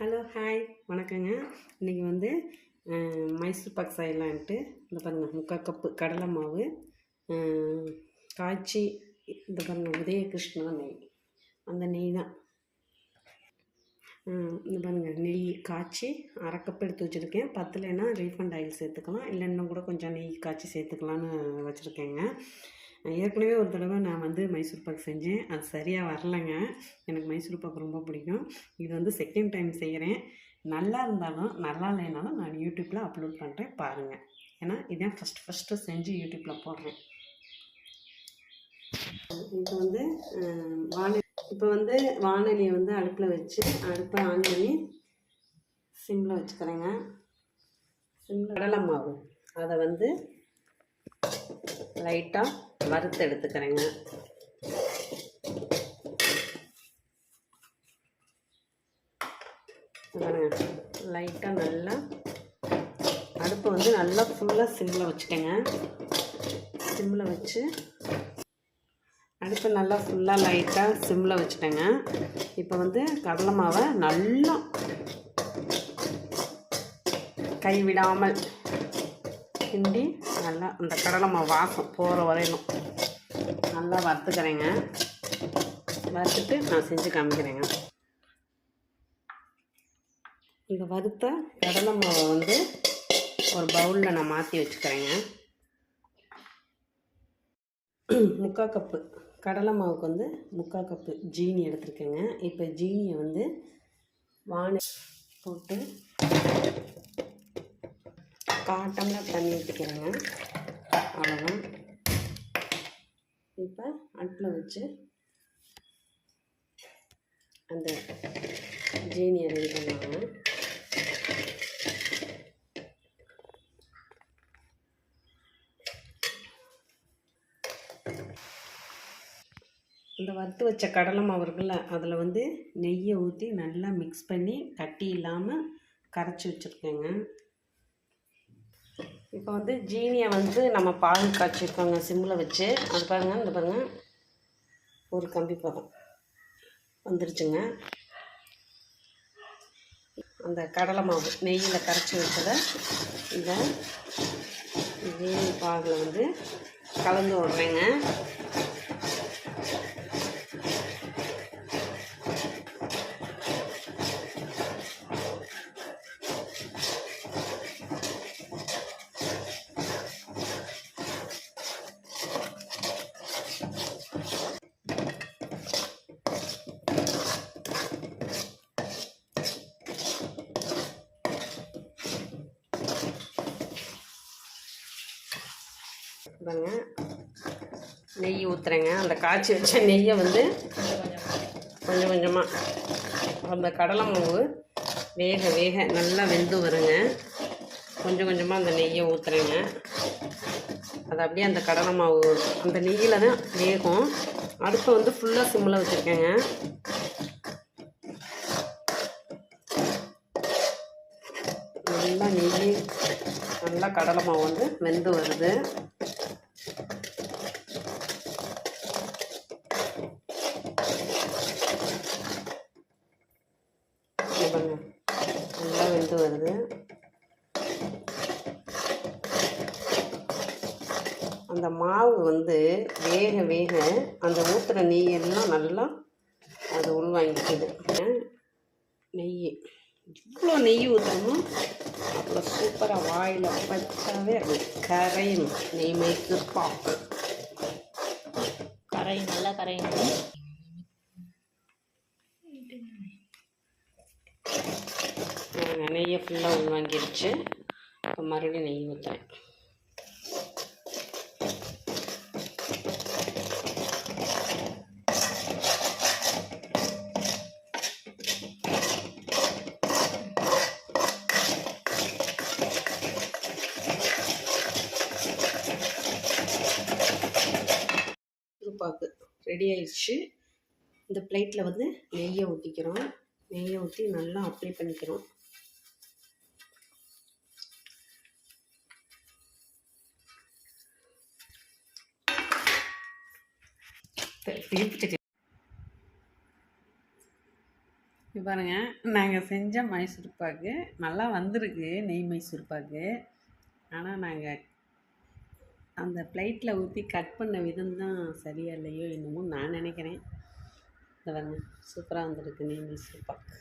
Hello hi. வணக்கங்க. இன்றைக்கி வந்து மைசூர் பாக் செய்யலான்ட்டு இந்த பாருங்கள் முக்கால் கப்பு கடலை மாவு காய்ச்சி இந்த பாருங்கள் உதயகிருஷ்ணா நெய். அந்த நெய் தான். இந்த பாருங்கள் நெய் காய்ச்சி அரை கப் எடுத்து வச்சுருக்கேன். பத்தலைன்னா ரீஃபண்ட் ஆயில் சேர்த்துக்கலாம். இல்லைன்னா கூட கொஞ்சம் நெய் காய்ச்சி சேர்த்துக்கலான்னு வச்சுருக்கேங்க. ஏற்கனவே ஒரு தடவை நான் வந்து மைசூர் பாக் செஞ்சேன். அது சரியாக வரலைங்க. எனக்கு மைசூர் பாக் ரொம்ப பிடிக்கும். இது வந்து செகண்ட் டைம் செய்கிறேன் நல்லா இருந்தாலும் நல்லா இல்லைனாலும் நான் யூடியூப்பில் அப்லோட் பண்ணுறேன் பாருங்கள் ஏன்னா இதான் ஃபஸ்ட் ஃபஸ்ட்டு செஞ்சு யூடியூப்பில் போடுறேன். இப்போ வந்து வானொலி இப்போ வந்து வானொலியை வந்து அடுப்பில் வச்சு அடுப்பை ஆன் பண்ணி சிம்மில் வச்சுக்கிறேங்க. சிம்மில் கடலை மாவு. அதை வந்து லைட்டாக வறுத்து எடுத்துக்கிறேங்க. பாருங்க லைட்டாக நல்லா அடுப்பை வந்து நல்லா ஃபுல்லாக சிம்மில் வச்சுட்டேங்க. சிம்மில் வச்சு அடுப்பை நல்லா ஃபுல்லாக லைட்டாக சிம்மில் வச்சுட்டேங்க. இப்போ வந்து கடலை மாவை நல்லா கைவிடாமல் கிண்டி நல்லா அந்த கடலை மாவு வாசம் போகிற வரையணும். நல்லா வறுத்துக்கிறேங்க. வறுத்துட்டு நான் செஞ்சு காமிக்கிறேங்க. இந்த வறுத்த கடலை மாவை வந்து ஒரு பவுலில் நான் மாற்றி வச்சுக்கிறேங்க. முக்கால் கப்பு. கடலை மாவுக்கு வந்து முக்கால் கப்பு ஜீனி எடுத்துருக்கேங்க. இப்போ ஜீனியை வந்து வானி போட்டு கால் டம்ளர் தண்ணி ஊற்றிக்கிறேங்க அவ்வளோதான் இப்போ அடுப்பில் வச்சு அந்த ஜீனியை ரெடி பண்ணுவாங்க இந்த வறுத்து வச்ச கடலை மாவு இருக்குல்ல அதில் வந்து நெய்யை ஊற்றி நல்லா மிக்ஸ் பண்ணி கட்டி இல்லாமல் கரைச்சி வச்சுருக்கேங்க. இப்போ வந்து ஜீனியை வந்து நம்ம பால் காய்ச்சிருக்கோங்க சிம்மில் வச்சு. அது பாருங்கள் இந்த பாருங்கள் ஒரு கம்பி பதம். வந்துருச்சுங்க. அந்த கடலை மாவு நெய்யில் கரைச்சி வச்சதை இந்த ஜீனி பாகில் வந்து கலந்து விட்றேங்க. பாருங்க. நெய் ஊற்றுறேங்க அந்த காய்ச்சி வச்ச நெய்யை வந்து கொஞ்சம் கொஞ்சமாக அந்த கடலை மாவு வேக வேக நல்லா வெந்து வருங்க. கொஞ்சம் கொஞ்சமாக அந்த நெய்யை ஊற்றுறேங்க அது அப்படியே அந்த கடலை மாவு அந்த நெய்யில் தான் வேகும். அடுப்பை வந்து ஃபுல்லாக சிம்மில் வச்சுருக்கேங்க. நல்லா நெய் நல்லா கடலை மாவு வந்து வெந்து வருது இங்க பாருங்க நல்லா வருது. அந்த மாவு வந்து வேக வேக அந்த ஊற்றுற நெய் எல்லாம் நல்லா அது உள்வாங்கிக்குது. நெய் இவ்வளோ நெய் ஊற்றணுமோ அவ்வளோ சூப்பராக வாயில் வச்சாவே அது கரையும் நெய் மேய்க்கு பாக்கு கரையும் நல்லா கரையணும். நிறைய நெய்யை ஃபுல்லாக உள்வாங்கிருச்சு. இப்போ மறுபடியும் நெய் ஊற்றுறேன் பாக்கு ரெடி ஆயிடுச்சு. இந்த பிளேட்டில் வந்து நெய்யை ஊற்றிக்கிறோம் நெய்யை ஊற்றி நல்லா அப்ளை பண்ணிக்கிறோம். பாருங்க நாங்கள் செஞ்ச மைசூர் பாக்கு நல்லா வந்திருக்கு நெய் மைசூர் பாக்கு. ஆனால் நாங்கள் அந்த பிளேட்டில் ஊற்றி கட் பண்ண விதம் தான் சரியா இல்லையோ என்னமோ நான் நினைக்கிறேன். இந்த பாருங்க சூப்பராக வந்திருக்கு நெய் மைசூர் பாக்கு.